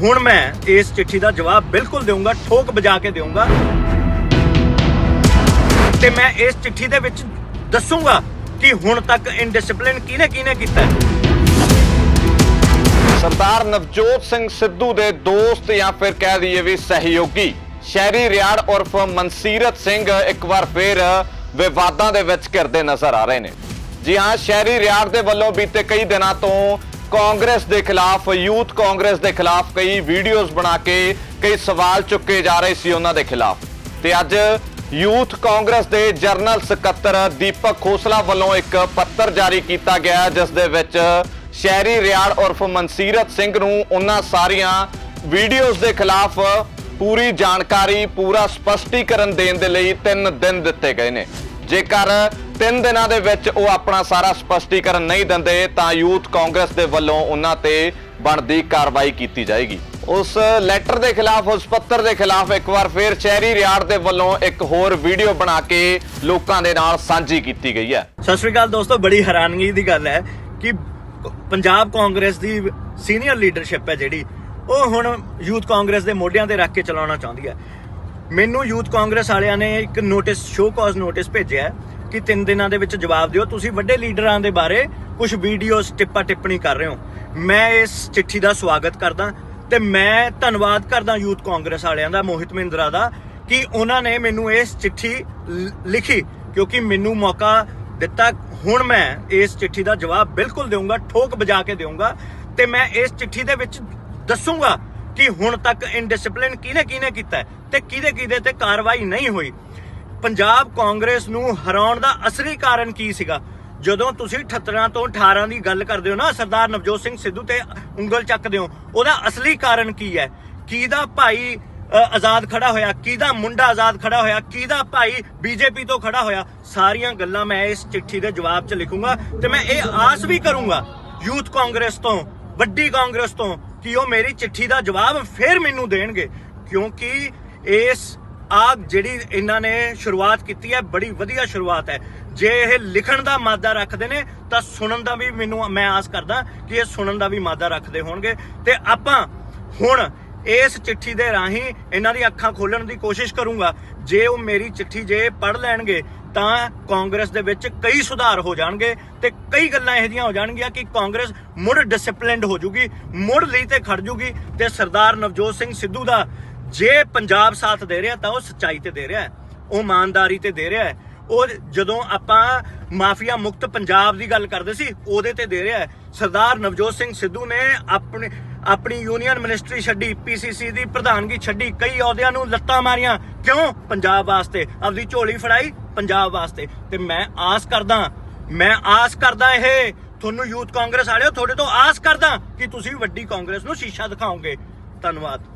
ਹੁਣ ਮੈਂ ਇਸ ਚਿੱਠੀ ਦਾ ਜਵਾਬ ਬਿਲਕੁਲ ਦੇਵਾਂਗਾ ਠੋਕ ਵਜਾ ਕੇ ਦੇਵਾਂਗਾ ਤੇ ਮੈਂ ਇਸ ਚਿੱਠੀ ਦੇ ਵਿੱਚ ਦੱਸੂਗਾ ਕਿ ਹੁਣ ਤੱਕ ਇਨਡਿਸਪਲਿਨ ਕਿਹਨੇ ਕਿਹਨੇ ਕੀਤਾ ਹੈ। ਸਰਦਾਰ ਨਵਜੋਤ ਸਿੰਘ ਸਿੱਧੂ ਦੇ ਦੋਸਤ ਜਾਂ ਫਿਰ ਕਹਿ ਦਈਏ ਵੀ ਸਹਿਯੋਗੀ ਸ਼ਹਿਰੀ ਰਿਆੜ ਉਰਫ ਮਨਸੀਰਤ ਸਿੰਘ ਇੱਕ ਵਾਰ ਫੇਰ ਵਿਵਾਦਾਂ ਦੇ ਵਿੱਚ ਘਿਰਦੇ ਨਜ਼ਰ ਆ ਰਹੇ ਨੇ। ਜੀ ਹਾਂ, ਸ਼ਹਿਰੀ ਰਿਆੜ ਦੇ ਵੱਲੋਂ ਬੀਤੇ ਕਈ ਦਿਨਾਂ ਤੋਂ ਕਾਂਗਰਸ ਦੇ ਖਿਲਾਫ, ਯੂਥ ਕਾਂਗਰਸ ਦੇ ਖਿਲਾਫ ਕਈ ਵੀਡੀਓਜ਼ ਬਣਾ ਕੇ ਕਈ ਸਵਾਲ ਚੁੱਕੇ ਜਾ ਰਹੇ ਸੀ ਉਹਨਾਂ ਦੇ ਖਿਲਾਫ। ਤੇ ਅੱਜ ਯੂਥ ਕਾਂਗਰਸ ਦੇ ਜਨਰਲ ਸਕੱਤਰ ਦੀਪਕ ਖੋਸਲਾ ਵੱਲੋਂ ਇੱਕ ਪੱਤਰ ਜਾਰੀ ਕੀਤਾ ਗਿਆ ਜਿਸ ਦੇ ਵਿੱਚ ਸ਼ਹਿਰੀ ਰਿਆੜ ਉਰਫ ਮਨਸੀਰਤ ਸਿੰਘ ਨੂੰ ਉਹਨਾਂ ਸਾਰੀਆਂ ਵੀਡੀਓਜ਼ ਦੇ ਖਿਲਾਫ ਪੂਰੀ ਜਾਣਕਾਰੀ, ਪੂਰਾ ਸਪਸ਼ਟੀਕਰਨ ਦੇਣ ਦੇ ਲਈ 3 ਦਿਨ ਦਿੱਤੇ ਗਏ ਨੇ। ਜੇਕਰ ਤਿੰਨ ਦਿਨਾਂ ਦੇ ਵਿੱਚ ਉਹ ਆਪਣਾ ਸਾਰਾ ਸਪਸ਼ਟੀਕਰਨ ਨਹੀਂ ਦਿੰਦੇ, ਤਾਂ ਯੂਥ ਕਾਂਗਰਸ ਦੇ ਵੱਲੋਂ ਉਹਨਾਂ ਤੇ ਬਣਦੀ ਕਾਰਵਾਈ ਕੀਤੀ ਜਾਏਗੀ। ਉਸ ਲੈਟਰ ਦੇ ਖਿਲਾਫ, ਉਸ ਪੱਤਰ ਦੇ ਖਿਲਾਫ ਇੱਕ ਵਾਰ ਫੇਰ ਸ਼ਹਿਰੀ ਰਿਆੜ ਦੇ ਵੱਲੋਂ ਇੱਕ ਹੋਰ ਵੀਡੀਓ ਬਣਾ ਕੇ ਲੋਕਾਂ ਦੇ ਨਾਲ ਸਾਂਝੀ ਕੀਤੀ ਗਈ ਹੈ। ਸਤਿ ਸ਼੍ਰੀ ਅਕਾਲ ਦੋਸਤੋ, ਬੜੀ ਹੈਰਾਨਗੀ ਦੀ ਗੱਲ ਹੈ ਕਿ ਪੰਜਾਬ ਕਾਂਗਰਸ ਦੀ ਸੀਨੀਅਰ ਲੀਡਰਸ਼ਿਪ ਹੈ ਜਿਹੜੀ, ਉਹ ਹੁਣ ਯੂਥ ਕਾਂਗਰਸ ਦੇ ਮੋਢਿਆਂ ਤੇ ਰੱਖ ਕੇ ਚਲਾਉਣਾ ਚਾਹੁੰਦੀ ਹੈ। ਮੈਨੂੰ ਯੂਥ ਕਾਂਗਰਸ ਵਾਲਿਆਂ ਨੇ ਇੱਕ ਨੋਟਿਸ ਸ਼ੋ ਕਾਜ਼ ਨੋਟਿਸ ਭੇਜਿਆ ਹੈ ਕਿ 3 ਦਿਨਾਂ ਦੇ ਵਿੱਚ ਜਵਾਬ ਦਿਓ। ਤੁਸੀਂ ਵੱਡੇ ਲੀਡਰਾਂ ਦੇ ਬਾਰੇ ਕੁਝ ਵੀਡੀਓਜ਼ ਟਿੱਪਾ ਟਿੱਪਣੀ ਕਰ ਰਹੇ ਹੋ। ਮੈਂ ਇਸ ਚਿੱਠੀ ਦਾ ਸਵਾਗਤ ਕਰਦਾ ਤੇ ਮੈਂ ਧੰਨਵਾਦ ਕਰਦਾ ਯੂਥ ਕਾਂਗਰਸ ਵਾਲਿਆਂ ਦਾ, ਮੋਹਿਤ ਮਹਿੰਦਰਾ ਦਾ, ਕਿ ਉਹਨਾਂ ਨੇ ਮੈਨੂੰ ਇਸ ਚਿੱਠੀ ਲਿਖੀ। ਕਿਉਂਕਿ ਮੈਨੂੰ ਮੌਕਾ ਦਿੱਤਾ, ਹੁਣ ਮੈਂ ਇਸ ਚਿੱਠੀ ਦਾ ਜਵਾਬ ਬਿਲਕੁਲ ਦੇਵਾਂਗਾ ਠੋਕ ਵਜਾ ਕੇ ਦੇਵਾਂਗਾ ਤੇ ਮੈਂ ਇਸ ਚਿੱਠੀ ਦੇ ਵਿੱਚ ਦੱਸੂਗਾ ਕਿ ਹੁਣ ਤੱਕ ਇਨਡਿਸਪਲਿਨ ਕਿਹਨੇ ਕਿਹਨੇ ਕੀਤਾ ਤੇ ਕਿਹਦੇ ਕਿਹਦੇ ਤੇ ਕਾਰਵਾਈ ਨਹੀਂ ਹੋਈ। ਪੰਜਾਬ ਕਾਂਗਰਸ ਨੂੰ ਹਰਾਉਣ ਦਾ ਅਸਲੀ ਕਾਰਨ ਕੀ ਸੀਗਾ? ਜਦੋਂ ਤੁਸੀਂ 78 ਤੋਂ 18 ਦੀ ਗੱਲ ਕਰਦੇ ਹੋ ਨਾ, ਸਰਦਾਰ ਨਵਜੋਤ ਸਿੰਘ ਸਿੱਧੂ ਤੇ ਉਂਗਲ ਚੱਕਦੇ ਹੋ, ਉਹਦਾ ਅਸਲੀ ਕਾਰਨ ਕੀ ਹੈ? ਕਿਹਦਾ ਭਾਈ ਆਜ਼ਾਦ ਖੜਾ ਹੋਇਆ? ਕਿਹਦਾ ਮੁੰਡਾ ਆਜ਼ਾਦ ਖੜਾ ਹੋਇਆ? ਕਿਹਦਾ ਭਾਈ ਬੀਜੇਪੀ ਤੋਂ ਖੜਾ ਹੋਇਆ? ਸਾਰੀਆਂ ਗੱਲਾਂ ਮੈਂ ਇਸ ਚਿੱਠੀ ਦੇ ਜਵਾਬ 'ਚ ਲਿਖੂੰਗਾ ਤੇ ਮੈਂ ਇਹ ਆਸ ਵੀ ਕਰੂੰਗਾ ਯੂਥ ਕਾਂਗਰਸ ਤੋਂ, ਵੱਡੀ ਕਾਂਗਰਸ ਤੋਂ, ਕਿ ਉਹ ਮੇਰੀ ਚਿੱਠੀ ਦਾ ਜਵਾਬ ਫੇਰ ਮੈਨੂੰ ਦੇਣਗੇ, ਕਿਉਂਕਿ ਇਸ ਆ ਜਿਹੜੀ ਇਹਨਾਂ ਨੇ ਸ਼ੁਰੂਆਤ ਕੀਤੀ ਹੈ, ਬੜੀ ਵਧੀਆ ਸ਼ੁਰੂਆਤ ਹੈ। ਜੇ ਇਹ ਲਿਖਣ ਦਾ ਮਾਦਾ ਰੱਖਦੇ ਨੇ, ਤਾਂ ਸੁਣਨ ਦਾ ਵੀ ਮੈਨੂੰ, ਮੈਂ ਆਸ ਕਰਦਾ ਕਿ ਇਹ ਸੁਣਨ ਦਾ ਵੀ ਮਾਦਾ ਰੱਖਦੇ ਹੋਣਗੇ। ਤੇ ਆਪਾਂ ਹੁਣ ਇਸ ਚਿੱਠੀ ਦੇ ਰਾਹੀਂ ਇਹਨਾਂ ਦੀ ਅੱਖਾਂ ਖੋਲਣ ਦੀ ਕੋਸ਼ਿਸ਼ ਕਰੂੰਗਾ। ਜੇ ਉਹ ਮੇਰੀ ਚਿੱਠੀ ਜੇ ਪੜ੍ਹ ਲੈਣਗੇ, ਤਾਂ ਕਾਂਗਰਸ ਦੇ ਵਿੱਚ ਕਈ ਸੁਧਾਰ ਹੋ ਜਾਣਗੇ ਤੇ ਕਈ ਗੱਲਾਂ ਇਹੋ ਜਿਹੀਆਂ ਹੋ ਜਾਣਗੀਆਂ ਕਿ ਕਾਂਗਰਸ ਮੁੜ ਡਿਸਪਲਿਨਡ ਹੋ ਜੂਗੀ, ਮੁੜ ਲਈ ਤੇ ਖੜ ਜੂਗੀ। ਤੇ ਸਰਦਾਰ ਨਵਜੋਤ ਸਿੰਘ ਸਿੱਧੂ ਦਾ ਜੇ ਪੰਜਾਬ ਸਾਥ ਦੇ ਰਿਹਾ ਤਾਂ ਉਹ ਸੱਚਾਈ ਤੇ ਦੇ ਰਿਹਾ ਉਹ ਇਮਾਨਦਾਰੀ ਤੇ ਦੇ ਰਿਹਾ ਉਹ ਜਦੋਂ ਆਪਾਂ ਮਾਫੀਆ ਮੁਕਤ ਪੰਜਾਬ ਦੀ ਗੱਲ ਕਰਦੇ ਸੀ, ਉਹਦੇ ਤੇ ਦੇ ਰਿਹਾ ਸਰਦਾਰ ਨਵਜੋਤ ਸਿੰਘ ਸਿੱਧੂ ਨੇ ਆਪਣੇ ਆਪਣੀ ਯੂਨੀਅਨ ਮਿਨਿਸਟਰੀ ਛੱਡੀ ਪੀਸੀਸੀ ਦੀ ਪ੍ਰਧਾਨਗੀ ਛੱਡੀ, ਕਈ ਅਹੁਦਿਆਂ ਨੂੰ ਲੱਤਾਂ ਮਾਰੀਆਂ। ਕਿਉਂ? ਪੰਜਾਬ ਵਾਸਤੇ। ਆਪਦੀ ਝੋਲੀ ਫੜਾਈ ਪੰਜਾਬ ਵਾਸਤੇ। ਤੇ ਮੈਂ ਆਸ ਕਰਦਾ, ਮੈਂ ਆਸ ਕਰਦਾ ਇਹ, ਤੁਹਾਨੂੰ ਯੂਥ ਕਾਂਗਰਸ ਵਾਲਿਓ, ਤੁਹਾਡੇ ਤੋਂ ਆਸ ਕਰਦਾ ਕਿ ਤੁਸੀਂ ਵੱਡੀ ਕਾਂਗਰਸ ਨੂੰ ਸ਼ੀਸ਼ਾ ਦਿਖਾਓਗੇ। ਧੰਨਵਾਦ।